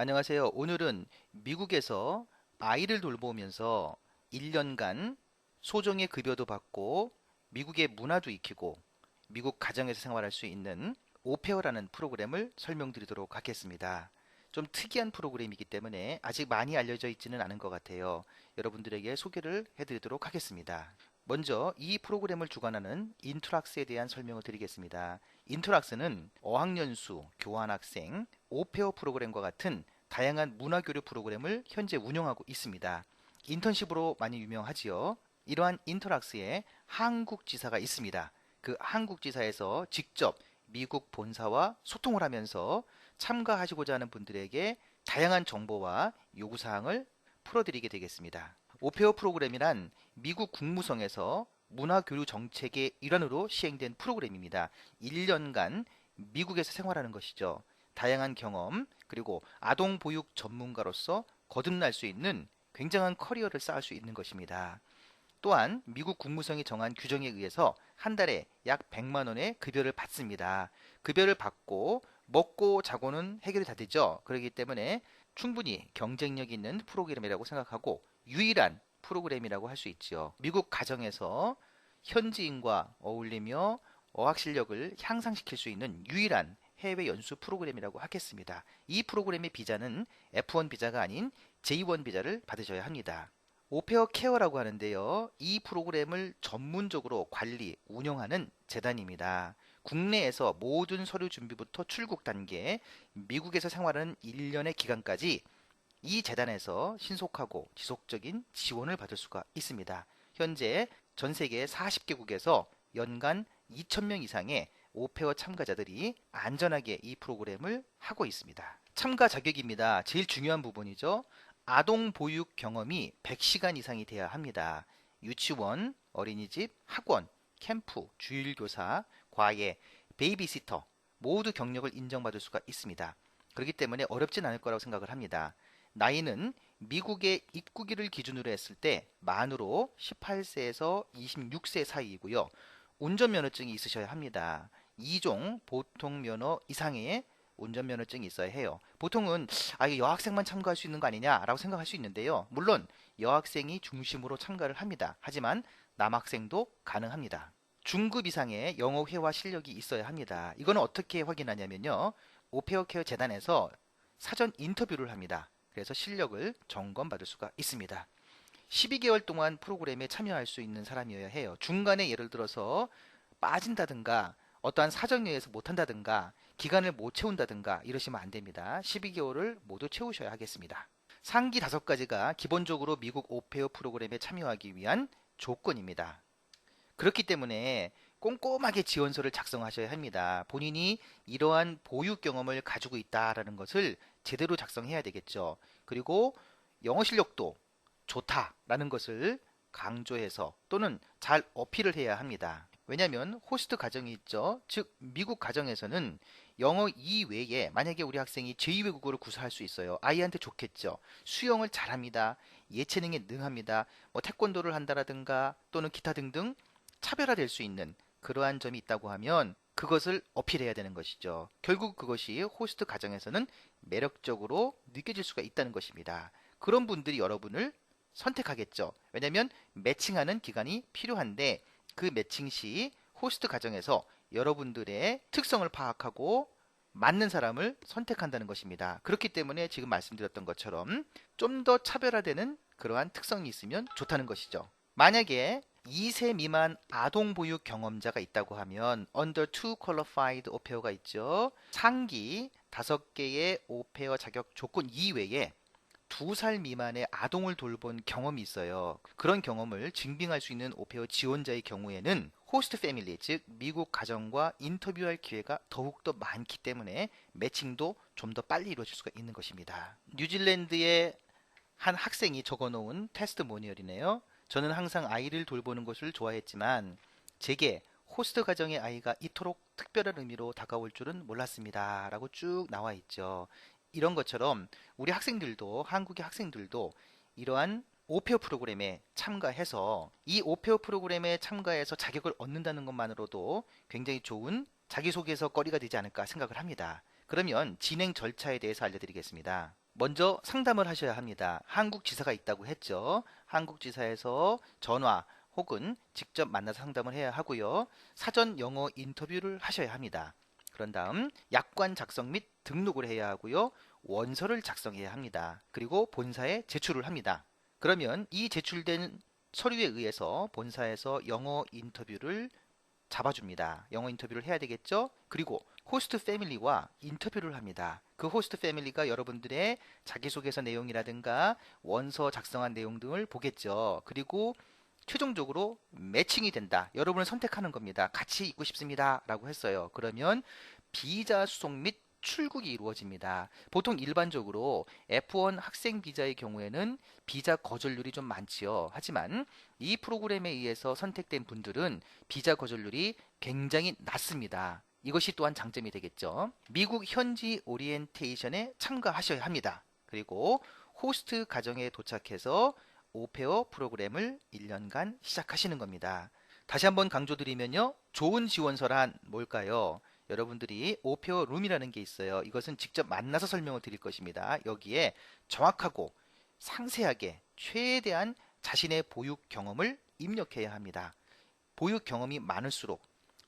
안녕하세요. 오늘은 미국에서 아이를 돌보면서 1년간 소정의 급여도 받고 미국의 문화도 익히고 미국 가정에서 생활할 수 있는 오페어라는 프로그램을 설명드리도록 하겠습니다. 좀 특이한 프로그램이기 때문에 아직 많이 알려져 있지는 않은 것 같아요. 여러분들에게 소개를 해드리도록 하겠습니다. 먼저 이 프로그램을 주관하는 인트락스에 대한 설명을 드리겠습니다. 인트락스는 어학연수, 교환학생, 오페어 프로그램과 같은 다양한 문화교류 프로그램을 현재 운영하고 있습니다. 인턴십으로 많이 유명하지요. 이러한 인터락스에 한국 지사가 있습니다. 그 한국 지사에서 직접 미국 본사와 소통을 하면서 참가하시고자 하는 분들에게 다양한 정보와 요구사항을 풀어드리게 되겠습니다. 오페어 프로그램이란 미국 국무성에서 문화교류 정책의 일환으로 시행된 프로그램입니다. 1년간 미국에서 생활하는 것이죠. 다양한 경험 그리고 아동 보육 전문가로서 거듭날 수 있는 굉장한 커리어를 쌓을 수 있는 것입니다. 또한 미국 국무성이 정한 규정에 의해서 한 달에 약 100만 원의 급여를 받습니다. 급여를 받고 먹고 자고는 해결이 다 되죠. 그렇기 때문에 충분히 경쟁력 있는 프로그램이라고 생각하고 유일한 프로그램이라고 할 수 있지요. 미국 가정에서 현지인과 어울리며 어학 실력을 향상시킬 수 있는 유일한 해외 연수 프로그램이라고 하겠습니다. 이 프로그램의 비자는 F1 비자가 아닌 J1 비자를 받으셔야 합니다. 오페어 케어라고 하는데요. 이 프로그램을 전문적으로 관리, 운영하는 재단입니다. 국내에서 모든 서류 준비부터 출국 단계, 미국에서 생활하는 1년의 기간까지 이 재단에서 신속하고 지속적인 지원을 받을 수가 있습니다. 현재 전 세계 40개국에서 연간 2,000명 이상의 오페어 참가자들이 안전하게 이 프로그램을 하고 있습니다. 참가 자격입니다. 제일 중요한 부분이죠. 아동 보육 경험이 100시간 이상이 돼야 합니다. 유치원, 어린이집, 학원, 캠프, 주일교사, 과외, 베이비시터 모두 경력을 인정받을 수가 있습니다. 그렇기 때문에 어렵진 않을 거라고 생각을 합니다. 나이는 미국의 입국일을 기준으로 했을 때 만으로 18세에서 26세 사이이고요. 운전면허증이 있으셔야 합니다. 2종 보통 면허 이상의 운전면허증이 있어야 해요. 보통은 아, 여학생만 참가할 수 있는 거 아니냐라고 생각할 수 있는데요. 물론 여학생이 중심으로 참가를 합니다. 하지만 남학생도 가능합니다. 중급 이상의 영어 회화 실력이 있어야 합니다. 이거는 어떻게 확인하냐면요. 오페어 케어 재단에서 사전 인터뷰를 합니다. 그래서 실력을 점검받을 수가 있습니다. 12개월 동안 프로그램에 참여할 수 있는 사람이어야 해요. 중간에 예를 들어서 빠진다든가 어떠한 사정에 의해서 못한다든가 기간을 못 채운다든가 이러시면 안 됩니다. 12개월을 모두 채우셔야 하겠습니다. 상기 다섯 가지가 기본적으로 미국 오페어 프로그램에 참여하기 위한 조건입니다. 그렇기 때문에 꼼꼼하게 지원서를 작성하셔야 합니다. 본인이 이러한 보육 경험을 가지고 있다라는 것을 제대로 작성해야 되겠죠. 그리고 영어 실력도 좋다라는 것을 강조해서 또는 잘 어필을 해야 합니다. 왜냐하면 호스트 가정이 있죠. 즉 미국 가정에서는 영어 이외에 만약에 우리 학생이 제2외국어를 구사할 수 있어요. 아이한테 좋겠죠. 수영을 잘합니다. 예체능에 능합니다. 뭐 태권도를 한다라든가 또는 기타 등등 차별화될 수 있는 그러한 점이 있다고 하면 그것을 어필해야 되는 것이죠. 결국 그것이 호스트 가정에서는 매력적으로 느껴질 수가 있다는 것입니다. 그런 분들이 여러분을 선택하겠죠. 왜냐하면 매칭하는 기간이 필요한데 그 매칭 시 호스트 가정에서 여러분들의 특성을 파악하고 맞는 사람을 선택한다는 것입니다. 그렇기 때문에 지금 말씀드렸던 것처럼 좀 더 차별화되는 그러한 특성이 있으면 좋다는 것이죠. 만약에 2세 미만 아동 보육 경험자가 있다고 하면 under 2 qualified 오페어가 있죠. 상기 5개의 오페어 자격 조건 이외에 두 살 미만의 아동을 돌본 경험이 있어요. 그런 경험을 증빙할 수 있는 오페어 지원자의 경우에는 호스트 패밀리, 즉 미국 가정과 인터뷰할 기회가 더욱더 많기 때문에 매칭도 좀 더 빨리 이루어질 수가 있는 것입니다. 뉴질랜드의 한 학생이 적어놓은 테스트 모니얼이네요. 저는 항상 아이를 돌보는 것을 좋아했지만 제게 호스트 가정의 아이가 이토록 특별한 의미로 다가올 줄은 몰랐습니다. 라고 쭉 나와 있죠. 이런 것처럼 우리 학생들도 한국의 학생들도 이러한 오페어 프로그램에 참가해서 이 오페어 프로그램에 참가해서 자격을 얻는다는 것만으로도 굉장히 좋은 자기소개서 거리가 되지 않을까 생각을 합니다. 그러면 진행 절차에 대해서 알려드리겠습니다. 먼저 상담을 하셔야 합니다. 한국 지사가 있다고 했죠. 한국 지사에서 전화 혹은 직접 만나서 상담을 해야 하고요. 사전 영어 인터뷰를 하셔야 합니다. 그런 다음 약관 작성 및 등록을 해야 하고요. 원서를 작성해야 합니다. 그리고 본사에 제출을 합니다. 그러면 이 제출된 서류에 의해서 본사에서 영어 인터뷰를 잡아줍니다. 영어 인터뷰를 해야 되겠죠? 그리고 호스트 패밀리와 인터뷰를 합니다. 그 호스트 패밀리가 여러분들의 자기소개서 내용이라든가 원서 작성한 내용 등을 보겠죠. 그리고 최종적으로 매칭이 된다. 여러분을 선택하는 겁니다. 같이 있고 싶습니다. 라고 했어요. 그러면 비자 수송 및 출국이 이루어집니다. 보통 일반적으로 F1 학생 비자의 경우에는 비자 거절률이 좀 많지요. 하지만 이 프로그램에 의해서 선택된 분들은 비자 거절률이 굉장히 낮습니다. 이것이 또한 장점이 되겠죠. 미국 현지 오리엔테이션에 참가하셔야 합니다. 그리고 호스트 가정에 도착해서 오페어 프로그램을 1년간 시작하시는 겁니다. 다시 한번 강조드리면요. 좋은 지원서란 뭘까요? 여러분들이 오페어 룸이라는 게 있어요. 이것은 직접 만나서 설명을 드릴 것입니다. 여기에 정확하고 상세하게 최대한 자신의 보육 경험을 입력해야 합니다. 보육 경험이 많을수록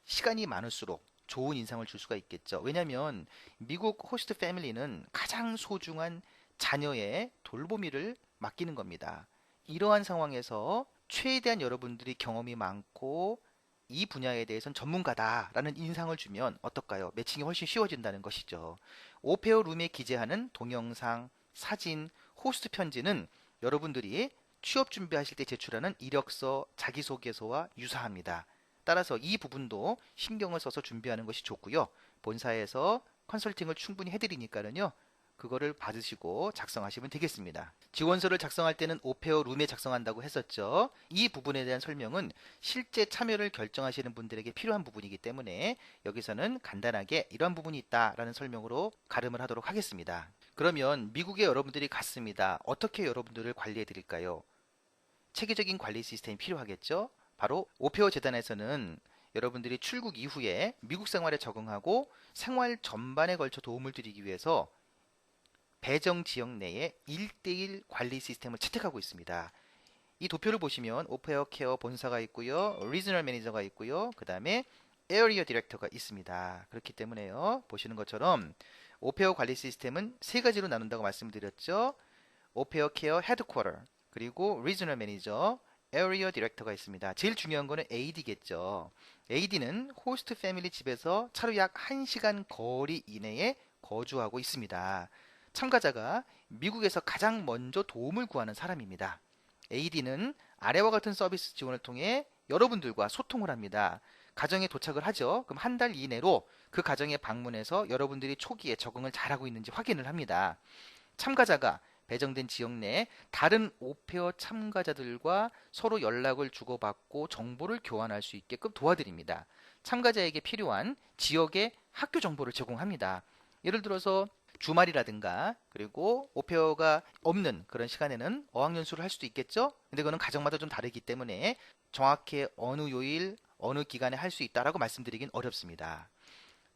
시간이 많을수록 좋은 인상을 줄 수가 있겠죠. 왜냐하면 미국 호스트 패밀리는 가장 소중한 자녀의 돌보미를 맡기는 겁니다. 이러한 상황에서 최대한 여러분들이 경험이 많고 이 분야에 대해서는 전문가다라는 인상을 주면 어떨까요? 매칭이 훨씬 쉬워진다는 것이죠. 오페어 룸에 기재하는 동영상, 사진, 호스트 편지는 여러분들이 취업 준비하실 때 제출하는 이력서, 자기소개서와 유사합니다. 따라서 이 부분도 신경을 써서 준비하는 것이 좋고요. 본사에서 컨설팅을 충분히 해드리니까는요. 그거를 받으시고 작성하시면 되겠습니다. 지원서를 작성할 때는 오페어 룸에 작성한다고 했었죠. 이 부분에 대한 설명은 실제 참여를 결정하시는 분들에게 필요한 부분이기 때문에 여기서는 간단하게 이런 부분이 있다라는 설명으로 가름을 하도록 하겠습니다. 그러면 미국에 여러분들이 갔습니다. 어떻게 여러분들을 관리해 드릴까요? 체계적인 관리 시스템이 필요하겠죠. 바로 오페어 재단에서는 여러분들이 출국 이후에 미국 생활에 적응하고 생활 전반에 걸쳐 도움을 드리기 위해서 배정 지역 내에 1대1 관리 시스템을 채택하고 있습니다. 이 도표를 보시면 오페어 케어 본사가 있고요. 리저널 매니저가 있고요. 그 다음에 에어리어 디렉터가 있습니다. 그렇기 때문에요. 보시는 것처럼 오페어 관리 시스템은 세 가지로 나눈다고 말씀드렸죠. 오페어 케어 헤드쿼터 그리고 리저널 매니저 에어리어 디렉터가 있습니다. 제일 중요한 거는 AD겠죠. AD는 호스트 패밀리 집에서 차로 약 1시간 거리 이내에 거주하고 있습니다. 참가자가 미국에서 가장 먼저 도움을 구하는 사람입니다. AD는 아래와 같은 서비스 지원을 통해 여러분들과 소통을 합니다. 가정에 도착을 하죠. 그럼 한 달 이내로 그 가정에 방문해서 여러분들이 초기에 적응을 잘하고 있는지 확인을 합니다. 참가자가 배정된 지역 내 다른 오페어 참가자들과 서로 연락을 주고받고 정보를 교환할 수 있게끔 도와드립니다. 참가자에게 필요한 지역의 학교 정보를 제공합니다. 예를 들어서 주말이라든가 그리고 오페어가 없는 그런 시간에는 어학연수를 할 수도 있겠죠. 근데 그거는 가정마다 좀 다르기 때문에 정확히 어느 요일 어느 기간에 할 수 있다라고 말씀드리긴 어렵습니다.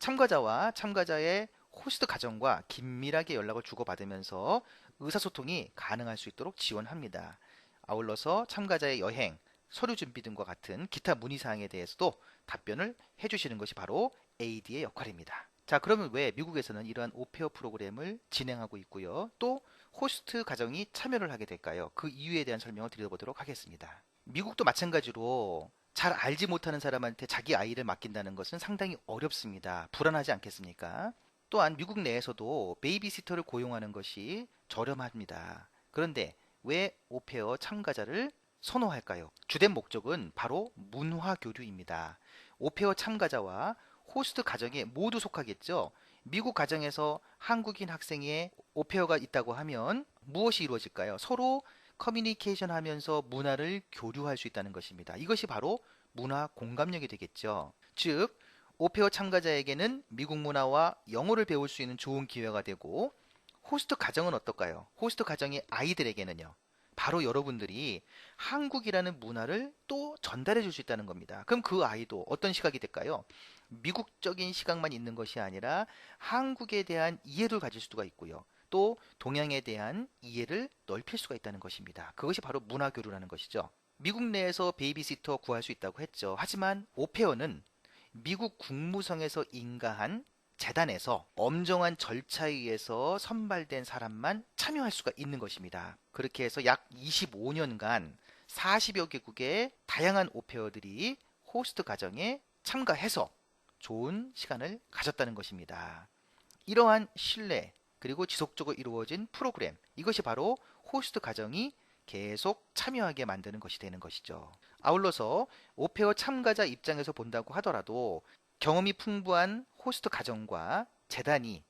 참가자와 참가자의 호스트 가정과 긴밀하게 연락을 주고받으면서 의사소통이 가능할 수 있도록 지원합니다. 아울러서 참가자의 여행, 서류 준비 등과 같은 기타 문의 사항에 대해서도 답변을 해주시는 것이 바로 AD의 역할입니다. 자, 그러면 왜 미국에서는 이러한 오페어 프로그램을 진행하고 있고요. 또 호스트 가정이 참여를 하게 될까요? 그 이유에 대한 설명을 드려보도록 하겠습니다. 미국도 마찬가지로 잘 알지 못하는 사람한테 자기 아이를 맡긴다는 것은 상당히 어렵습니다. 불안하지 않겠습니까? 또한 미국 내에서도 베이비시터를 고용하는 것이 저렴합니다. 그런데 왜 오페어 참가자를 선호할까요? 주된 목적은 바로 문화 교류입니다. 오페어 참가자와 호스트 가정에 모두 속하겠죠. 미국 가정에서 한국인 학생의 오페어가 있다고 하면 무엇이 이루어질까요? 서로 커뮤니케이션 하면서 문화를 교류할 수 있다는 것입니다. 이것이 바로 문화 공감력이 되겠죠. 즉, 오페어 참가자에게는 미국 문화와 영어를 배울 수 있는 좋은 기회가 되고, 호스트 가정은 어떨까요? 호스트 가정의 아이들에게는요. 바로 여러분들이 한국이라는 문화를 또 전달해 줄 수 있다는 겁니다. 그럼 그 아이도 어떤 시각이 될까요? 미국적인 시각만 있는 것이 아니라 한국에 대한 이해를 가질 수가 있고요. 또 동양에 대한 이해를 넓힐 수가 있다는 것입니다. 그것이 바로 문화 교류라는 것이죠. 미국 내에서 베이비시터 구할 수 있다고 했죠. 하지만 오페어는 미국 국무성에서 인가한 재단에서 엄정한 절차에 의해서 선발된 사람만 참여할 수가 있는 것입니다. 그렇게 해서 약 25년간 40여 개국의 다양한 오페어들이 호스트 가정에 참가해서 좋은 시간을 가졌다는 것입니다. 이러한 신뢰 그리고 지속적으로 이루어진 프로그램 이것이 바로 호스트 가정이 계속 참여하게 만드는 것이 되는 것이죠. 아울러서 오페어 참가자 입장에서 본다고 하더라도 경험이 풍부한 호스트 가정과 재단이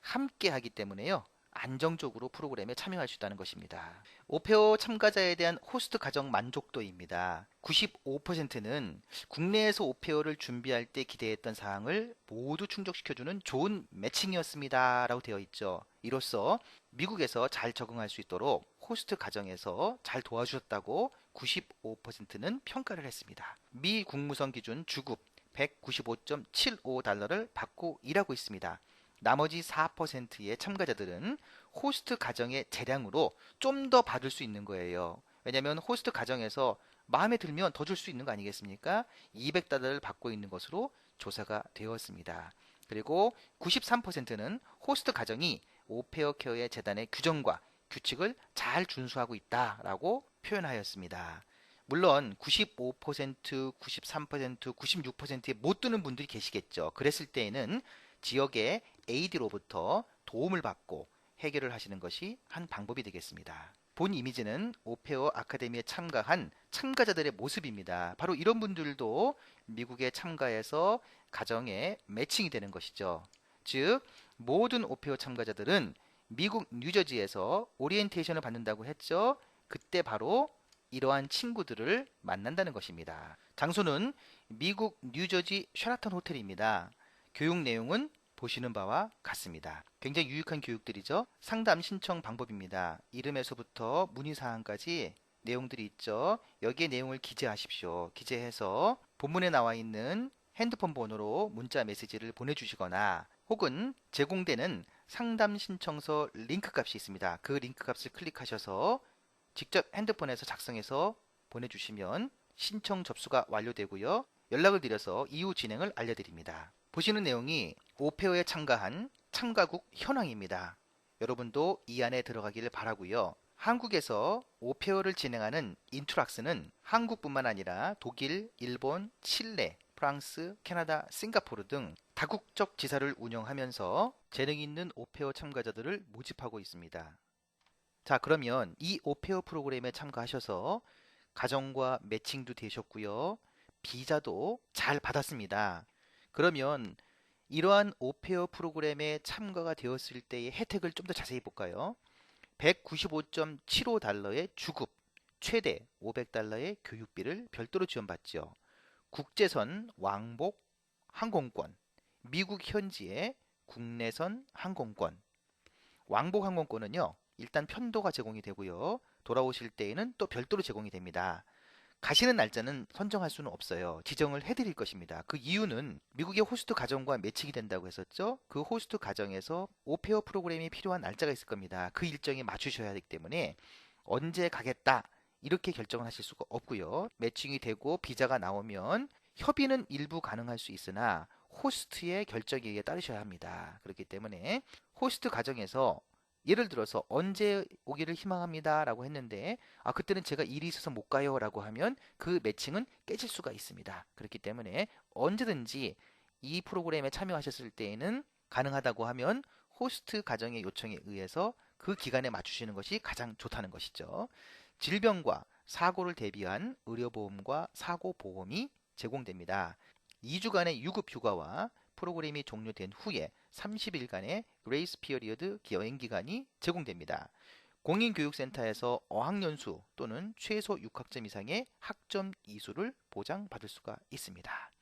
함께 하기 때문에요. 안정적으로 프로그램에 참여할 수 있다는 것입니다. 오페어 참가자에 대한 호스트 가정 만족도입니다. 95%는 국내에서 오페어를 준비할 때 기대했던 사항을 모두 충족시켜주는 좋은 매칭이었습니다. 라고 되어 있죠. 이로써 미국에서 잘 적응할 수 있도록 호스트 가정에서 잘 도와주셨다고 95%는 평가를 했습니다. 미 국무성 기준 주급 195.75달러를 받고 일하고 있습니다. 나머지 4%의 참가자들은 호스트 가정의 재량으로 좀 더 받을 수 있는 거예요. 왜냐하면 호스트 가정에서 마음에 들면 더 줄 수 있는 거 아니겠습니까? 200달러를 받고 있는 것으로 조사가 되었습니다. 그리고 93%는 호스트 가정이 오페어 케어의 재단의 규정과 규칙을 잘 준수하고 있다라고 표현하였습니다. 물론 95%, 93%, 96%에 못 드는 분들이 계시겠죠. 그랬을 때에는 지역의 AD로부터 도움을 받고 해결을 하시는 것이 한 방법이 되겠습니다. 본 이미지는 오페어 아카데미에 참가한 참가자들의 모습입니다. 바로 이런 분들도 미국에 참가해서 가정에 매칭이 되는 것이죠. 즉 모든 오페어 참가자들은 미국 뉴저지에서 오리엔테이션을 받는다고 했죠. 그때 바로 이러한 친구들을 만난다는 것입니다. 장소는 미국 뉴저지 셔라턴 호텔입니다. 교육 내용은 보시는 바와 같습니다. 굉장히 유익한 교육들이죠. 상담 신청 방법입니다. 이름에서부터 문의 사항까지 내용들이 있죠. 여기에 내용을 기재하십시오. 기재해서 본문에 나와 있는 핸드폰 번호로 문자 메시지를 보내주시거나 혹은 제공되는 상담 신청서 링크 값이 있습니다. 그 링크 값을 클릭하셔서 직접 핸드폰에서 작성해서 보내주시면 신청 접수가 완료되고요. 연락을 드려서 이후 진행을 알려드립니다. 보시는 내용이 오페어에 참가한 참가국 현황입니다. 여러분도 이 안에 들어가기를 바라고요. 한국에서 오페어를 진행하는 인트락스는 한국뿐만 아니라 독일, 일본, 칠레, 프랑스, 캐나다, 싱가포르 등 다국적 지사를 운영하면서 재능 있는 오페어 참가자들을 모집하고 있습니다. 자, 그러면 이 오페어 프로그램에 참가하셔서 가정과 매칭도 되셨고요. 비자도 잘 받았습니다. 그러면 이러한 오페어 프로그램에 참가가 되었을 때의 혜택을 좀 더 자세히 볼까요? 195.75달러의 주급, 최대 500달러의 교육비를 별도로 지원받죠. 국제선 왕복 항공권, 미국 현지의 국내선 항공권, 왕복 항공권은요, 일단 편도가 제공이 되고요. 돌아오실 때에는 또 별도로 제공이 됩니다. 가시는 날짜는 선정할 수는 없어요. 지정을 해드릴 것입니다. 그 이유는 미국의 호스트 가정과 매칭이 된다고 했었죠. 그 호스트 가정에서 오페어 프로그램이 필요한 날짜가 있을 겁니다. 그 일정에 맞추셔야 하기 때문에 언제 가겠다 이렇게 결정을 하실 수가 없고요. 매칭이 되고 비자가 나오면 협의는 일부 가능할 수 있으나 호스트의 결정에 따르셔야 합니다. 그렇기 때문에 호스트 가정에서 예를 들어서 언제 오기를 희망합니다 라고 했는데 아 그때는 제가 일이 있어서 못 가요 라고 하면 그 매칭은 깨질 수가 있습니다. 그렇기 때문에 언제든지 이 프로그램에 참여하셨을 때에는 가능하다고 하면 호스트 가정의 요청에 의해서 그 기간에 맞추시는 것이 가장 좋다는 것이죠. 질병과 사고를 대비한 의료보험과 사고보험이 제공됩니다. 2주간의 유급 휴가와 프로그램이 종료된 후에 30일간의 그레이스 피어리어드 여행 기간이 제공됩니다. 공인교육센터에서 어학연수 또는 최소 6학점 이상의 학점 이수를 보장받을 수가 있습니다.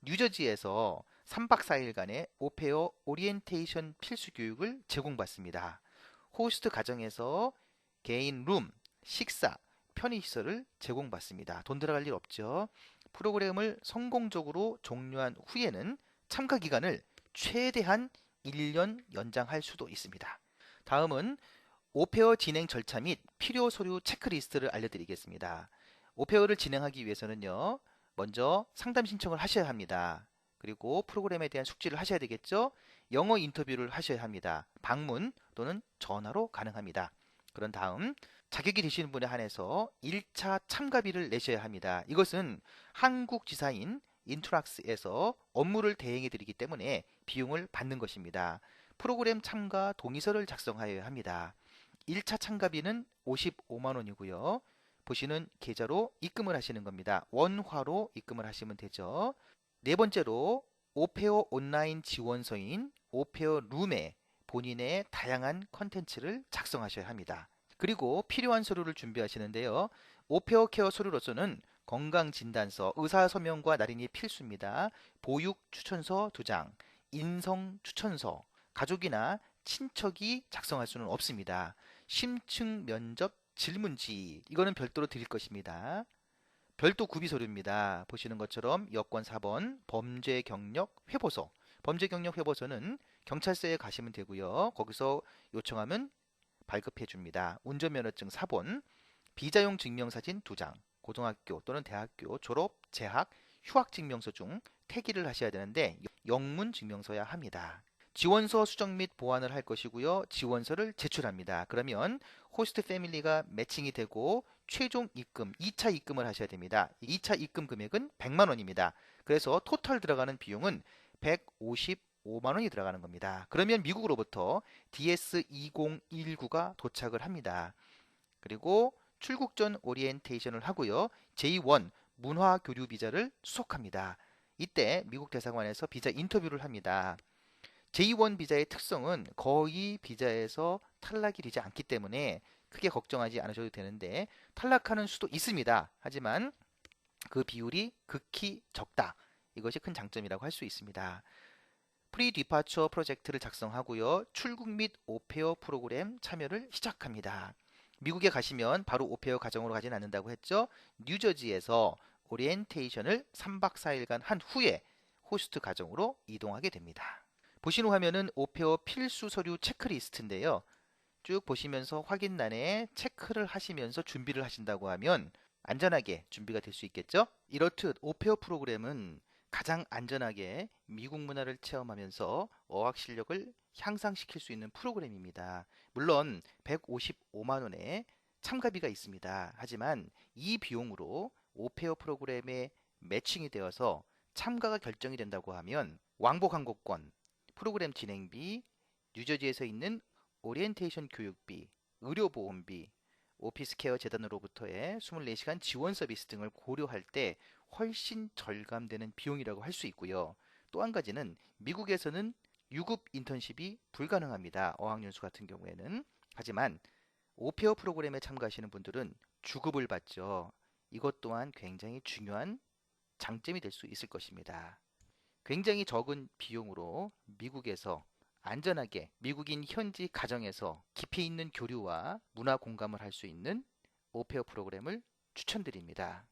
뉴저지에서 3박 4일간의 오페어 오리엔테이션 필수 교육을 제공받습니다. 호스트 가정에서 개인 룸, 식사, 편의시설을 제공받습니다. 돈 들어갈 일 없죠. 프로그램을 성공적으로 종료한 후에는 참가 기간을 최대한 1년 연장할 수도 있습니다. 다음은 오페어 진행 절차 및 필요 서류 체크리스트를 알려드리겠습니다. 오페어를 진행하기 위해서는요, 먼저 상담 신청을 하셔야 합니다. 그리고 프로그램에 대한 숙지를 하셔야 되겠죠? 영어 인터뷰를 하셔야 합니다. 방문 또는 전화로 가능합니다. 그런 다음 자격이 되시는 분에 한해서 1차 참가비를 내셔야 합니다. 이것은 한국 지사인 인트락스에서 업무를 대행해 드리기 때문에 비용을 받는 것입니다. 프로그램 참가 동의서를 작성하여야 합니다. 1차 참가비는 55만 원이고요. 보시는 계좌로 입금을 하시는 겁니다. 원화로 입금을 하시면 되죠. 네 번째로 오페어 온라인 지원서인 오페어 룸에 본인의 다양한 컨텐츠를 작성하셔야 합니다. 그리고 필요한 서류를 준비하시는데요. 오페어 케어 서류로서는 건강진단서, 의사서명과 날인이 필수입니다. 보육 추천서 2장, 인성 추천서, 가족이나 친척이 작성할 수는 없습니다. 심층 면접 질문지, 이거는 별도로 드릴 것입니다. 별도 구비 서류입니다. 보시는 것처럼 여권 4번 범죄 경력 회보서. 범죄 경력 회보서는 경찰서에 가시면 되고요. 거기서 요청하면 발급해 줍니다. 운전면허증 4번, 비자용 증명사진 2장, 고등학교 또는 대학교 졸업, 재학, 휴학 증명서 중 태기를 하셔야 되는데 영문 증명서야 합니다. 지원서 수정 및 보완을 할 것이고요. 지원서를 제출합니다. 그러면 호스트 패밀리가 매칭이 되고 최종 입금, 2차 입금을 하셔야 됩니다. 2차 입금 금액은 100만 원입니다. 그래서 토탈 들어가는 비용은 155만 원이 들어가는 겁니다. 그러면 미국으로부터 DS2019가 도착을 합니다. 그리고 출국 전 오리엔테이션을 하고요. J1 문화 교류 비자를 수속합니다. 이때 미국 대사관에서 비자 인터뷰를 합니다. J1 비자의 특성은 거의 비자에서 탈락이 되지 않기 때문에 크게 걱정하지 않으셔도 되는데 탈락하는 수도 있습니다. 하지만 그 비율이 극히 적다. 이것이 큰 장점이라고 할 수 있습니다. 프리 디파처 프로젝트를 작성하고요. 출국 및 오페어 프로그램 참여를 시작합니다. 미국에 가시면 바로 오페어 가정으로 가진 않는다고 했죠. 뉴저지에서 오리엔테이션을 3박 4일간 한 후에 호스트 가정으로 이동하게 됩니다. 보시는 화면은 오페어 필수 서류 체크리스트인데요. 쭉 보시면서 확인란에 체크를 하시면서 준비를 하신다고 하면 안전하게 준비가 될 수 있겠죠? 이렇듯 오페어 프로그램은 가장 안전하게 미국 문화를 체험하면서 어학 실력을 향상시킬 수 있는 프로그램입니다. 물론 155만 원의 참가비가 있습니다. 하지만 이 비용으로 오페어 프로그램에 매칭이 되어서 참가가 결정이 된다고 하면 왕복 항공권, 프로그램 진행비, 뉴저지에서 있는 오리엔테이션 교육비, 의료보험비, 오피스케어 재단으로부터의 24시간 지원 서비스 등을 고려할 때 훨씬 절감되는 비용이라고 할 수 있고요. 또 한 가지는 미국에서는 유급 인턴십이 불가능합니다. 어학연수 같은 경우에는. 하지만 오페어 프로그램에 참가하시는 분들은 주급을 받죠. 이것 또한 굉장히 중요한 장점이 될 수 있을 것입니다. 굉장히 적은 비용으로 미국에서 안전하게 미국인 현지 가정에서 깊이 있는 교류와 문화 공감을 할 수 있는 오페어 프로그램을 추천드립니다.